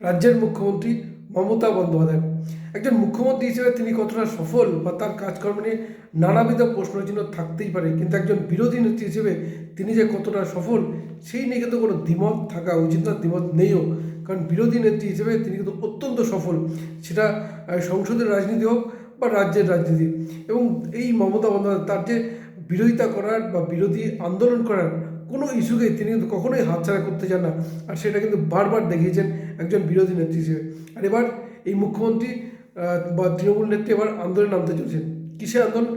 রাজ্যের মুখ্যমন্ত্রী মমতা বন্দ্যোপাধ্যায়। একজন মুখ্যমন্ত্রী হিসেবে তিনি কতটা সফল বা তার কাজকর্ম নিয়ে নানাবিধ প্রশ্নচিহ্ন থাকতেই পারে, কিন্তু একজন বিরোধী নেত্রী হিসেবে তিনি যে কতটা সফল, সেই নিয়ে কিন্তু কোনো দ্বিমত থাকা উচিত না, দ্বিমত নেইও। কারণ বিরোধী নেত্রী হিসেবে তিনি কিন্তু অত্যন্ত সফল। সেটা সংসদের রাজনীতি হোক বা রাজ্যের রাজনীতি। এবং এই মমতা বন্দ্যোপাধ্যায় তার যে বিরোধিতা করার বা বিরোধী আন্দোলন করার কোনো ইস্যুকেই তিনি কিন্তু কখনোই হাতছাড়া করতে চান না। আর সেটা কিন্তু বারবার দেখিয়েছেন একজন বিরোধী নেত্রী হিসেবে। আর এবার এই মুখ্যমন্ত্রী বা তৃণমূল নেত্রী এবার আন্দোলনে নামতে চলছেন। কিসে আন্দোলন?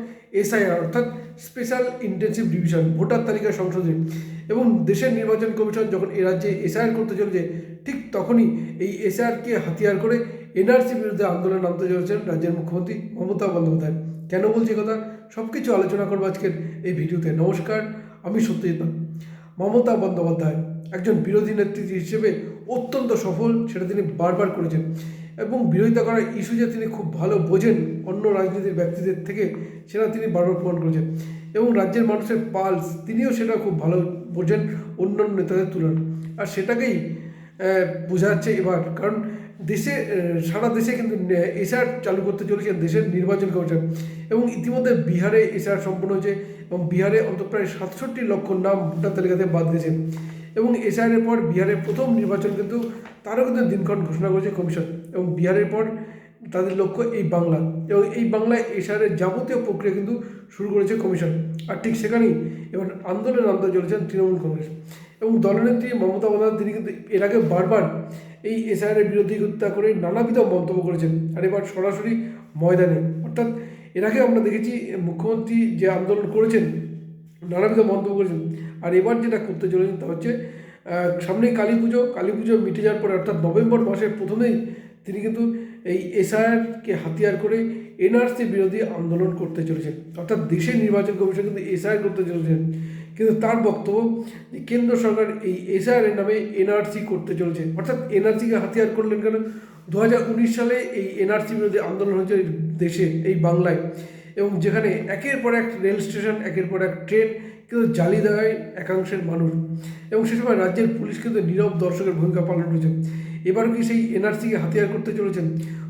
এসআইআর, অর্থাৎ স্পেশাল ইন্টেন্সিভ ডিভিশন, ভোটার তালিকা সংশোধনী। এবং দেশের নির্বাচন কমিশন যখন এ রাজ্যে এসআইআর করতে চলেছে, ঠিক তখনই এই এসআইআরকে হাতিয়ার করে এনআরসি বিরুদ্ধে আন্দোলনে নামতে চলেছেন রাজ্যের মুখ্যমন্ত্রী মমতা বন্দ্যোপাধ্যায়। কেন বলছি কথা? সব কিছু আলোচনা করব আজকের এই ভিডিওতে। নমস্কার, আমি সত্যজিৎ। মমতা বন্দ্যোপাধ্যায়, একজন বিরোধী নেত্রী হিসেবে অত্যন্ত সফল, সেটা তিনি বারবার করেছেন। এবং বিরোধিতা করার ইস্যু যে তিনি খুব ভালো বোঝেন অন্য রাজনীতির ব্যক্তিদের থেকে, সেটা তিনি বারবার প্রমাণ করেছেন। এবং রাজ্যের মানুষের পালস তিনিও সেটা খুব ভালো বোঝেন অন্যান্য নেতাদের তুলনায়। আর সেটাকেই বোঝাচ্ছে বোঝা যাচ্ছে এবার। কারণ দেশে সারা দেশে কিন্তু এসআর চালু করতে চলেছে দেশের নির্বাচন কমিশন। এবং ইতিমধ্যে বিহারে এসআর সম্পন্ন হয়েছে এবং বিহারে অন্তত প্রায় সাতষট্টি লক্ষ নাম ভোটার তালিকাতে বাদ দিয়েছে এবং এসআইআরের পর বিহারের প্রথম নির্বাচন কিন্তু তারও কিন্তু দিনক্ষণ ঘোষণা করেছে কমিশন। এবং বিহারের পর তাদের লক্ষ্য এই বাংলা। এবং এই বাংলায় এসআরের যাবতীয় প্রক্রিয়া কিন্তু শুরু করেছে কমিশন। আর ঠিক সেখানেই এবার আন্দোলনে নামতে চলেছেন তৃণমূল কংগ্রেস। এবং দলনেত্রী মমতা বন্দ্যোপাধ্যায়, তিনি কিন্তু এর আগে বারবার এই এসআইআরের বিরোধিতা করে নানাবিধ মন্তব্য করেছেন। আর এবার সরাসরি ময়দানে। অর্থাৎ এর আগে আমরা দেখেছি মুখ্যমন্ত্রী যে আন্দোলন করেছেন নানাবিধ মন্তব্য করেছেন। আর এবার যেটা করতে চলেছেন তা হচ্ছে আহ, সামনেই কালী পুজো। কালী পুজো মিটে যাওয়ার পরে অর্থাৎ নভেম্বর মাসের প্রথমেই তিনি কিন্তু এই এসআইআরকে হাতিয়ার করে এনআরসি বিরোধী আন্দোলন করতে চলেছেন। অর্থাৎ দেশের নির্বাচন কমিশন কিন্তু এসআইআর করতে চলেছেন। কিন্তু তার বক্তব্য যে কেন্দ্র সরকার এই এসআইআর এর নামে এনআরসি করতে চলেছে। অর্থাৎ এনআরসিকে হাতিয়ার করলেন কেন? দু হাজার উনিশ সালে এই এনআরসি বিরোধী আন্দোলন হয়েছে দেশে, এই বাংলায়। এবং যেখানে একের পর এক রেল স্টেশন, একের পর এক ট্রেন কিন্তু জ্বালিয়ে দেওয়ায় একাংশের মানুষ। এবং সে সময় রাজ্যের পুলিশ কিন্তু নীরব দর্শকের ভূমিকা পালন করেছে। এবার কি সেই এনআরসিকে হাতিয়ার করতে চলেছেন?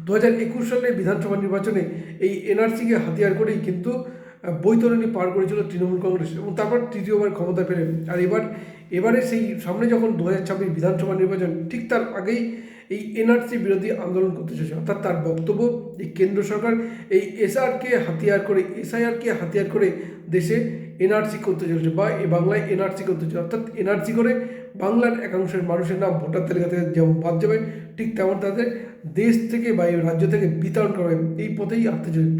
দু হাজার একুশ সালে বিধানসভা নির্বাচনে এই এনআরসিকে হাতিয়ার করেই কিন্তু বৈতরণী পার করেছিল তৃণমূল কংগ্রেস এবং তারপর তৃতীয়বার ক্ষমতা পেলেন। আর এবার, এবারে সেই সামনে যখন দু হাজার ছাব্বিশ বিধানসভা নির্বাচন, ঠিক তার আগেই এই এনআরসি বিরোধী আন্দোলন করতে চলেছে। অর্থাৎ তার বক্তব্য, যে কেন্দ্র সরকার এই এসআরকে হাতিয়ার করে, এসআইআরকে হাতিয়ার করে দেশে এনআরসি করতে চলেছে বা এ বাংলায় এনআরসি করতে চলেছে। অর্থাৎ এনআরসি করে বাংলার একাংশের মানুষের নাম ভোটার তালিকা থেকে যেমন বাদ যাবে, ঠিক তেমন তাদের দেশ থেকে বা এই রাজ্য থেকে বিতরণ করা এই পথেই আসতে চলে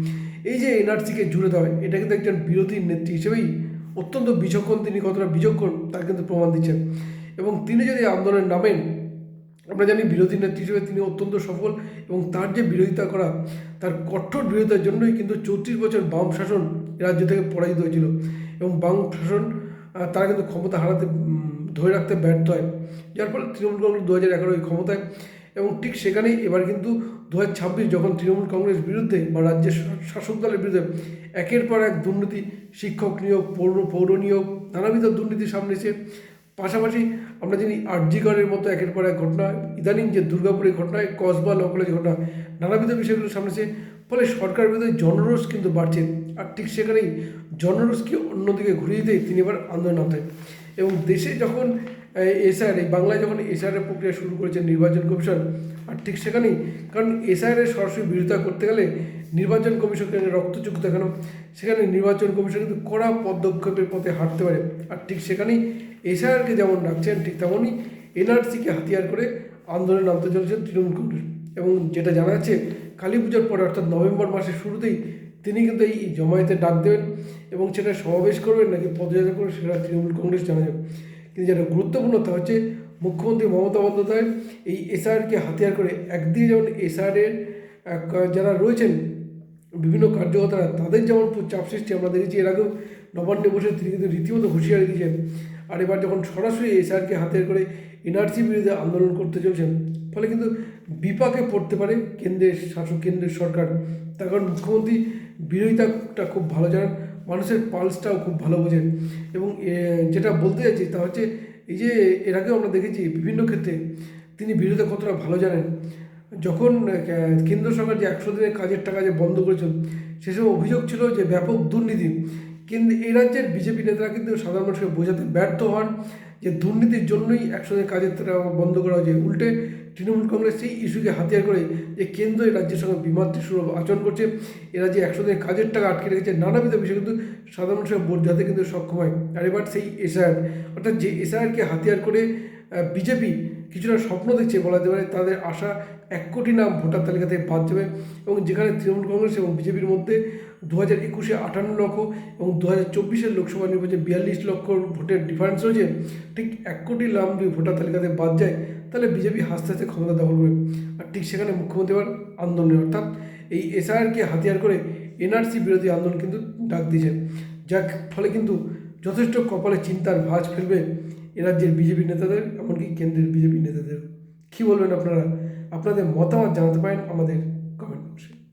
এই যে এনআরসিকে জুড়ে দেওয়া এটা কিন্তু একজন বিরোধী নেত্রী হিসেবেই অত্যন্ত বিচক্ষণ তিনি কতটা বিচক্ষণ তার কিন্তু প্রমাণ দিচ্ছেন। এবং তিনি যদি আন্দোলনে নামেন, আমরা জানি বিরোধী নেত্রী হিসেবে তিনি অত্যন্ত সফল এবং তার যে বিরোধিতা করা, তার কঠোর বিরোধিতার জন্যই কিন্তু চৌত্রিশ বছর বাম শাসন রাজ্য থেকে পরাজিত হয়েছিল। এবং বাম শাসন তারা কিন্তু ক্ষমতা হারাতে ধরে রাখতে ব্যর্থ হয়। যার ফলে তৃণমূল কংগ্রেস দু হাজার এগারোয় ক্ষমতায় এবং ঠিক সেখানেই এবার কিন্তু দু হাজার ছাব্বিশ যখন তৃণমূল কংগ্রেস বিরুদ্ধে বা রাজ্যের শাসক দলের বিরুদ্ধে একের পর এক দুর্নীতি, শিক্ষক নিয়োগ, পৌর পৌর নিয়োগ, নানাবিধ দুর্নীতি সামনে এসে, পাশাপাশি আমরা জানি আরজিগড়ের মতো একের পর এক ঘটনা, ইদানিং যে দুর্গাপুরের ঘটনায়, কসবা ল কলেজ ঘটনা, নানাবিধ বিষয়গুলো এসে, ফলে সরকার বিরুদ্ধে জনরোষ কিন্তু বাড়ছে আর ঠিক সেখানেই জনরোষকে অন্যদিকে ঘুরিয়ে দিয়ে তিনি এবার আন্দোলন নামতেন। এবং দেশে যখন এসআর এই বাংলায় যখন এসআরের প্রক্রিয়া শুরু করেছে নির্বাচন কমিশন, আর ঠিক সেখানেই, কারণ এসআরের সরাসরি বিরোধিতা করতে গেলে নির্বাচন কমিশনকে রক্তচুক্ত দেখানো, সেখানে নির্বাচন কমিশন কিন্তু কড়া পদক্ষেপের পথে হাঁটতে পারে। আর ঠিক সেখানেই এসআরকে যেমন ডাকছেন, ঠিক তেমনই এনআরসিকে হাতিয়ার করে আন্দোলনে নামতে চলেছেন তৃণমূল কংগ্রেস। এবং যেটা জানা যাচ্ছে, কালী পুজোর পরে, অর্থাৎ নভেম্বর মাসের শুরুতেই তিনি কিন্তু এই জমায়েতে ডাক দেবেন এবং সেটা সমাবেশ করবেন, নাকি পদযাত্রা করবেন, সেটা তৃণমূল কংগ্রেস জানা যাবে কিন্তু যেটা গুরুত্বপূর্ণ তা হচ্ছে মুখ্যমন্ত্রী মমতা বন্দ্যোপাধ্যায় এই এসআরকে হাতিয়ার করে একদিকে যেমন এসআরের যারা রয়েছেন, বিভিন্ন কার্যকর্তারা, তাদের যেমন চাপ সৃষ্টি আমরা দেখেছি এর আগেও নবান্নে বসে তিনি কিন্তু রীতিমতো হুঁশিয়ারি দিয়েছেন। আর এবার যখন সরাসরি এসআরকে হাতের করে এনআরসি বিরুদ্ধে আন্দোলন করতে চলছেন, ফলে কিন্তু বিপাকে পড়তে পারে কেন্দ্রের শাসক, কেন্দ্রের সরকার। তার কারণ মুখ্যমন্ত্রী বিরোধিতাটা খুব ভালো জানেন। মানুষের পালসটাও খুব ভালো বোঝেন। এবং যেটা বলতে চাইছি তা হচ্ছে, এই যে, এর আগেও আমরা দেখেছি বিভিন্ন ক্ষেত্রে তিনি বিরোধী কতটা ভালো জানেন। যখন কেন্দ্র সরকার যে একশো দিনের কাজের টাকা যে বন্ধ করেছেন সেসব অভিযোগ ছিল যে ব্যাপক দুর্নীতি। কিন্তু এই রাজ্যের বিজেপি নেতারা কিন্তু সাধারণ মানুষকে বোঝাতে ব্যর্থ হন যে দুর্নীতির জন্যই একশো দিনের কাজের টাকা বন্ধ করা হয়েছে। উল্টে তৃণমূল কংগ্রেস সেই ইস্যুকে হাতিয়ার করে যে কেন্দ্র এই রাজ্যের সঙ্গে বিমাত্রী সুলভ আচরণ করছে। এরা যে একশো দিনের কাজের টাকা আটকে রেখেছে। নানাবিধ বিষয় কিন্তু সাধারণ মানুষের বোঝাতে কিন্তু সক্ষম হয়। আর এবার সেই এসআইআর, অর্থাৎ যে এসআইআরকে হাতিয়ার করে বিজেপি কিছুটা স্বপ্ন দেখছে বলা যেতে পারে, তাদের আশা এক কোটি নাম ভোটার তালিকা থেকে বাদ যাবে এবং যেখানে তৃণমূল কংগ্রেস এবং বিজেপির মধ্যে দু হাজার একুশে আটান্ন লক্ষ এবং দু হাজার চব্বিশের লোকসভা নির্বাচনে বিয়াল্লিশ লক্ষ ভোটের ডিফারেন্স রয়েছে, ঠিক এক কোটি নাম যদি ভোটার তালিকাতে বাদ যায় তাহলে বিজেপি হাসতে হাসতে ক্ষমতা দখল করবে। আর ঠিক সেখানে মুখ্যমন্ত্রী আবার আন্দোলনে অর্থাৎ এই এসআইআরকে হাতিয়ার করে এনআরসি বিরোধী আন্দোলন কিন্তু ডাক দিয়েছে। যার ফলে কিন্তু যথেষ্ট কপালে চিন্তার ভাঁজ ফেলবে রাজ্যের বিজেপি নেতাদের, এমনকি কেন্দ্রের বিজেপি নেতাদের কী বলবেন আপনারা? আপনাদের মতামত জানাতে পারেন আমাদের